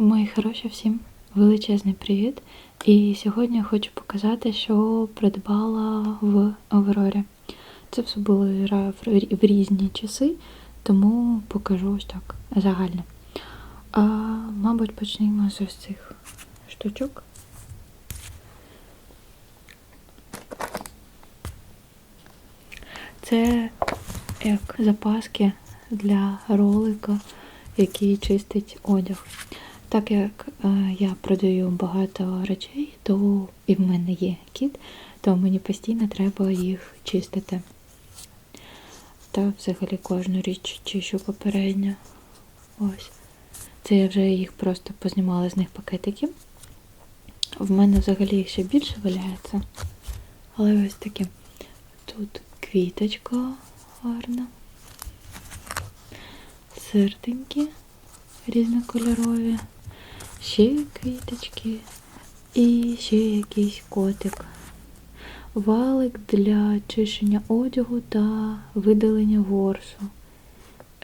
Мої хороші всім величезний привіт! І сьогодні я хочу показати, що придбала в Аврорі. Це все було в різні часи, тому покажу ось так загально. А, мабуть, почнемо з ось цих штучок. Це як запаски для ролика, який чистить одяг. Так як е, я продаю багато речей, то і в мене є кіт, то мені постійно треба їх чистити. Та взагалі кожну річ чищу попередньо. Ось. Це я вже їх просто познімала з них пакетики. В мене взагалі їх ще більше валяється. Але ось такі. Тут квіточка гарна. Серденькі різнокольорові. Ще квіточки. І ще якийсь котик. Валик для чищення одягу та видалення ворсу.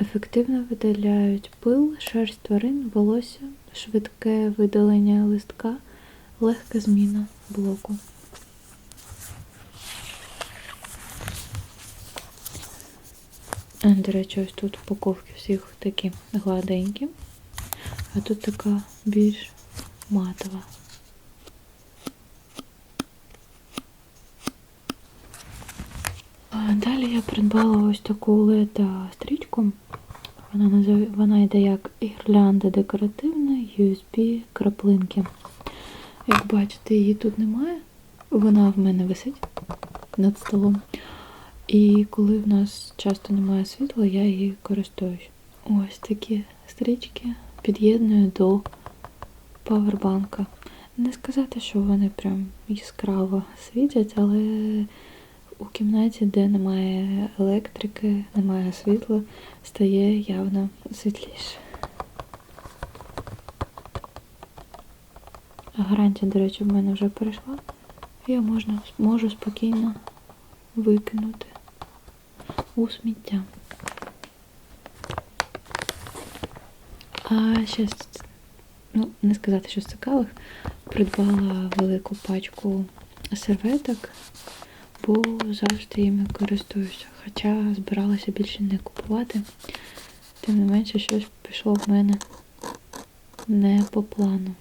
Ефективно видаляють пил, шерсть тварин, волосся, швидке видалення листка, легка зміна блоку. До речі, ось тут упаковки всіх такі гладенькі, а тут така більш матова. Далі я придбала ось таку led стрічку. Вона назив... вона йде як гірлянда декоративна USB краплинки. Як бачите, її тут немає. Вона в мене висить над столом. І коли в нас часто немає світла, я її користуюсь. Ось такі стрічки під'єдную до павербанка. Не сказати, що вони прям яскраво світять, але у кімнаті, де немає електрики, немає світла, стає явно світліше. Гарантія, до речі, в мене вже перейшла. Я можна, можу спокійно викинути у сміття. А ще, ну, не сказати, що з цікавих, придбала велику пачку серветок, бо завжди їми користуюся. Хоча збиралася більше не купувати, тим не менше щось пішло в мене не по плану.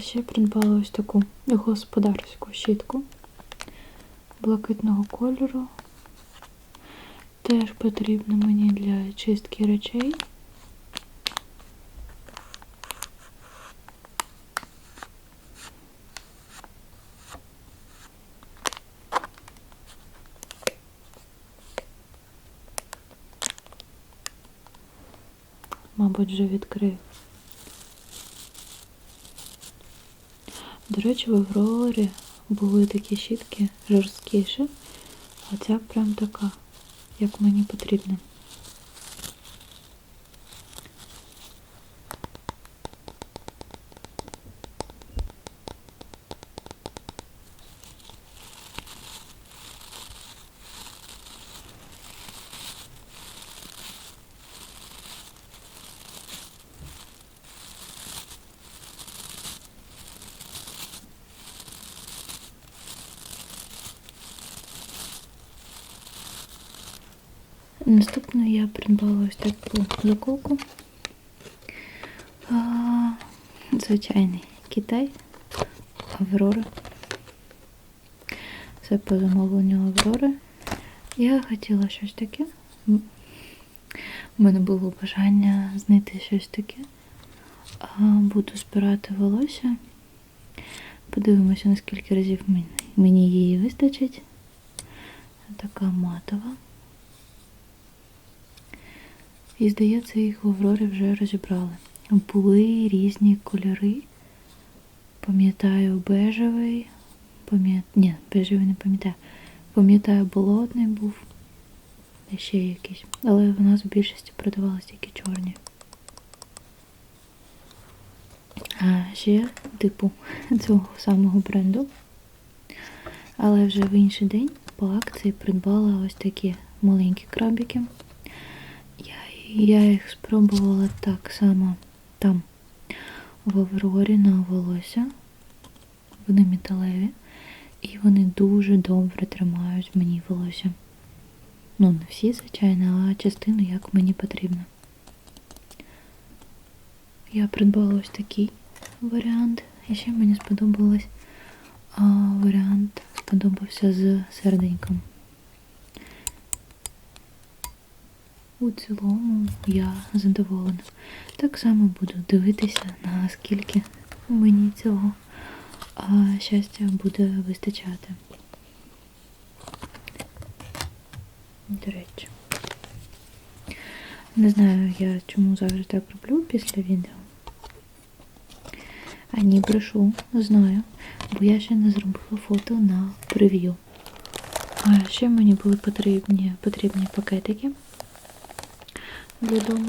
Ще придбала ось таку господарську щітку блакитного кольору. Теж потрібно мені для чистки речей. Мабуть, вже відкрив. До речі, в Аврорі були такі щітки жорсткіші, а ця прям така, як мені потрібно. Наступно я придбала ось таку заколку. А, звичайний Китай, Аврора. Це по замовленню Аврори. Я хотіла щось таке. У мене було бажання знайти щось таке. А, Буду збирати волосся Подивимося, наскільки разів мені її вистачить. Така матова. І здається, їх в Аврорі вже розібрали. Були різні кольори. Пам'ятаю бежевий. Пам'ят... Ні, бежевий не пам'ятаю. Пам'ятаю, болотний був. І ще якийсь. Але в нас в більшості продавалися тільки чорні. А ще типу цього самого бренду. Але вже в інший день по акції придбала ось такі маленькі крабики. Я, їх спробувала так само там, в Аврорі на волосся. Вони металеві. І вони дуже добре тримають мені волосся. Ну, не всі, звичайно, а частину як мені потрібно. Я придбала ось такий варіант. І ще мені сподобалось а, варіант сподобався з серденьком. У цілому я задоволена. Так само буду дивитися, наскільки мені цього а, щастя буде вистачати. До речі. Не знаю я чому зараз так роблю після відео. А ні, брешу, знаю, бо я ще не зробила фото на прев'ю. А ще мені були потрібні, потрібні пакетики для дому.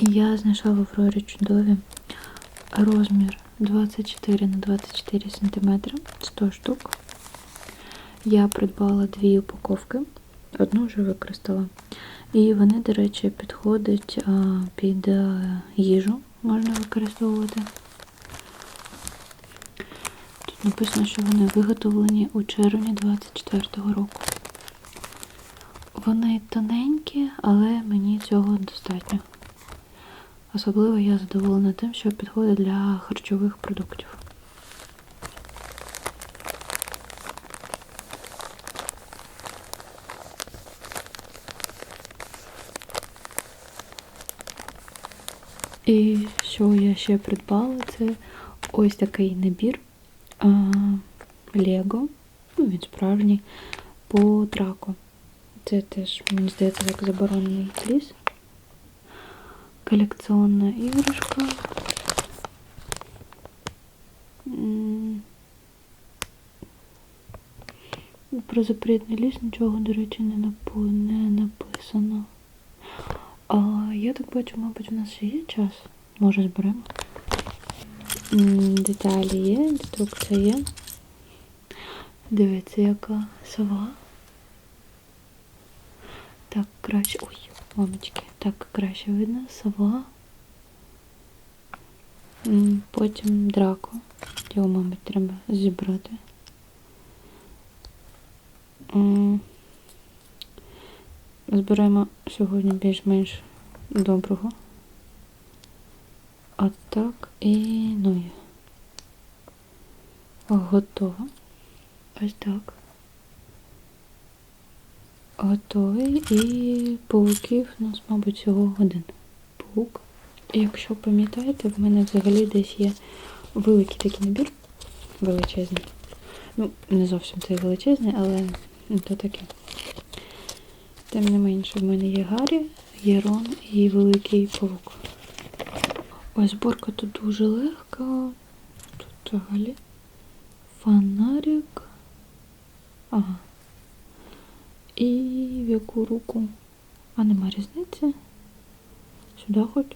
І я знайшла в Аврорі чудові розмір 24 на 24 см 100 штук. Я придбала дві упаковки, одну вже використала. І вони, до речі, підходять під а, їжу, можна використовувати. Тут написано, що вони виготовлені у червні 24-го року. Вони тоненькі, але мені цього достатньо. Особливо я задоволена тим, що підходить для харчових продуктів. І що я ще придбала, це ось такий набір Лего, ну він справжній, по траку. Це теж, мені здається, як заборонений ліс. Колекціонна іграшка. Про запретний ліс нічого, до речі, не написано. А я так бачу, мабуть, у нас ще є час. Може зберемо. Деталі є, інструкція є. Дивіться, яка сова. Так, краще... Ой, мамочки, так краще видно. Сова. Потім драко. Його, мабуть, треба зібрати. Збираємо сьогодні більш-менш доброго. А так і ну є. Готово. Ось так. Готовий і пауків у нас, мабуть, всього один паук. Якщо пам'ятаєте, в мене взагалі десь є великий такий набір, величезний. Ну, не зовсім цей величезний, але то таке. Тим не менше, в мене є Гаррі, є Рон і великий павук. Ось зборка тут дуже легка. Тут взагалі фонарик. Ага. І в яку руку? А нема різниці? Сюди хоч?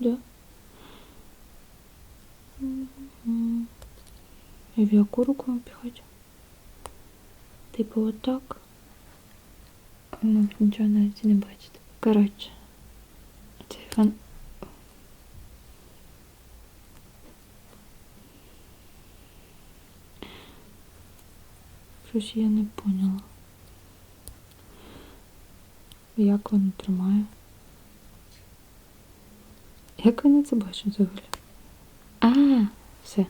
Да. І в яку руку піхать? Типу отак. Мабуть, нічого навіть не бачите. Коротше, цей фон. Щось я не поняла. Як воно тримає? Як вони це бачать взагалі? А, все.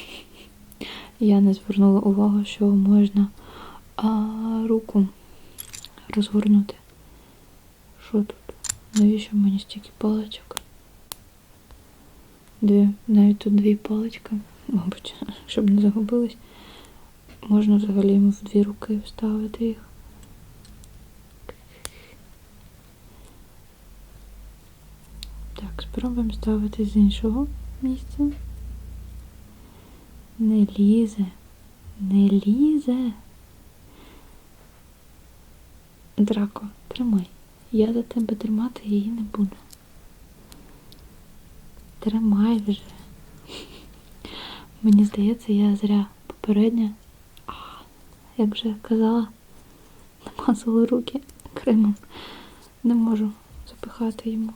Я не звернула увагу, що можна а, руку розгорнути. Що тут? Навіщо мені стільки паличок? Дві, навіть тут дві палички, мабуть, щоб не загубились. Можна взагалі в дві руки вставити їх. Спробуємо ставити з іншого місця. Не лізе, не лізе. Драко, тримай. Я за тебе тримати її не буду. Тримай вже. Мені здається, я зря попередня, а, як вже казала, намазала руки кремом. Не можу запихати йому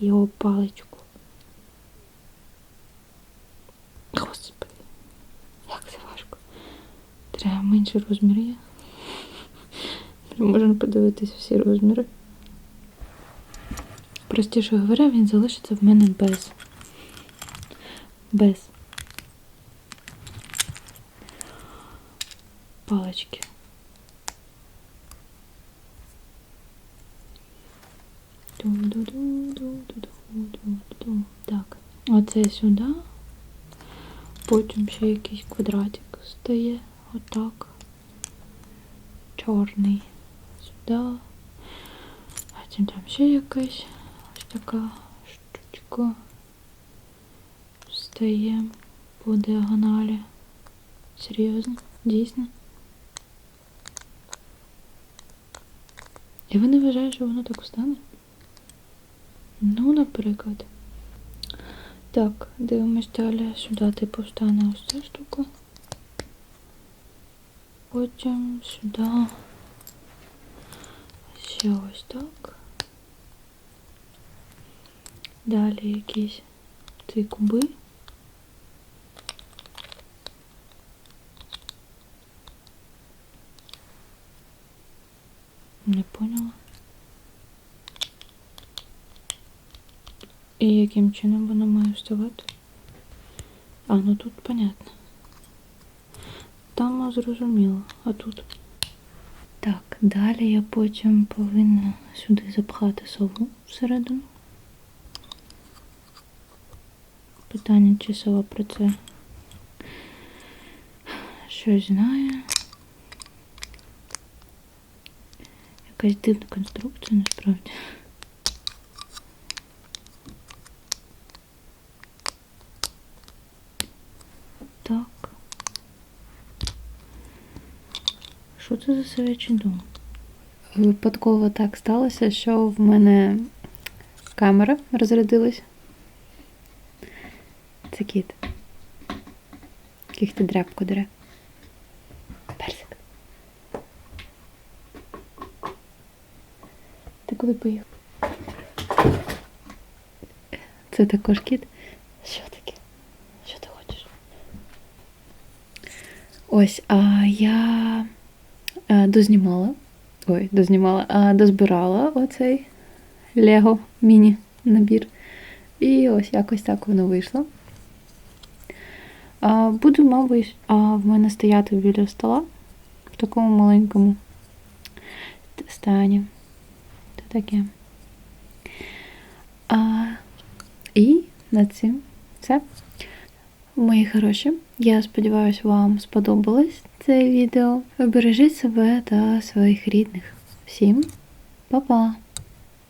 його паличку. Господи, як це важко. Треба менший розмір є. Можна подивитись всі розміри. Простіше говоря, він залишиться в мене без. Без палички. Ду-ду-ду-ду-ду-ду-ду. Оце сюди. Потім ще якийсь квадратик стає. Отак. Чорний. Сюди. Потім там ще якась ось така штучка. Встає по діагоналі. Серйозно? Дійсно? І ви не вважаєте, що воно так встане? Ну, наприклад. Так, дивимось далі. Сюди типу встане ось ця штука. Потім сюди. Ще ось так. Далі якісь ці куби. Не поняла. І яким чином воно має вставати? А, ну тут понятно. Там зрозуміло, а тут. Так, далі я потім повинна сюди запхати сову всередину. Питання, чи сова про це щось знає. Якась дивна конструкція насправді. Так. Це за совячий дом? Випадково так сталося, що в мене камера розрядилась. Це кіт. Ти дряпку дере. Персик. Ти куди поїхав? Це також кіт. Що таке? Що ти хочеш? Ось, а я дознімала. Ой, дознімала, а дозбирала оцей Лего міні-набір. І ось якось так воно вийшло. А, Буду, мабуть, а, в мене стояти біля стола в такому маленькому стані. Це таке. А, і над цим все. Мої хороші, я сподіваюся, вам сподобалось це відео. Бережіть себе та своїх рідних. Всім па-па!